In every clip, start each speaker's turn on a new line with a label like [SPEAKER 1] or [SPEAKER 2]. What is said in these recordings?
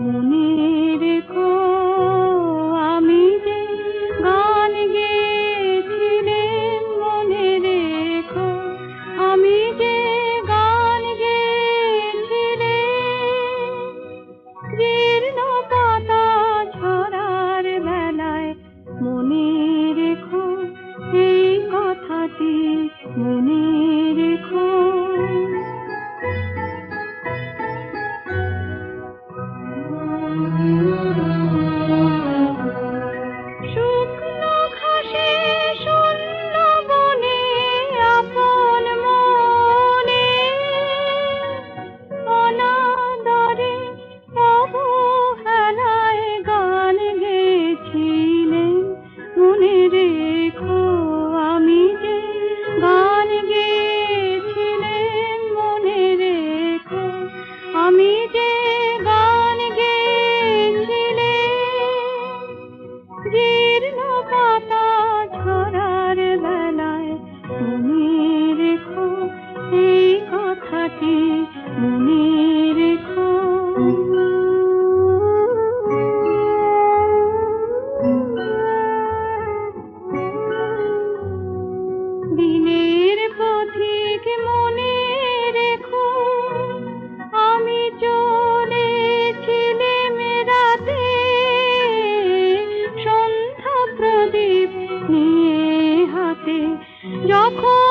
[SPEAKER 1] মনে যখন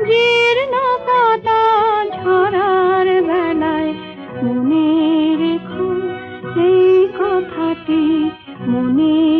[SPEAKER 1] জীর্ণতা ঝরার বেলায় এই কথাটি মনে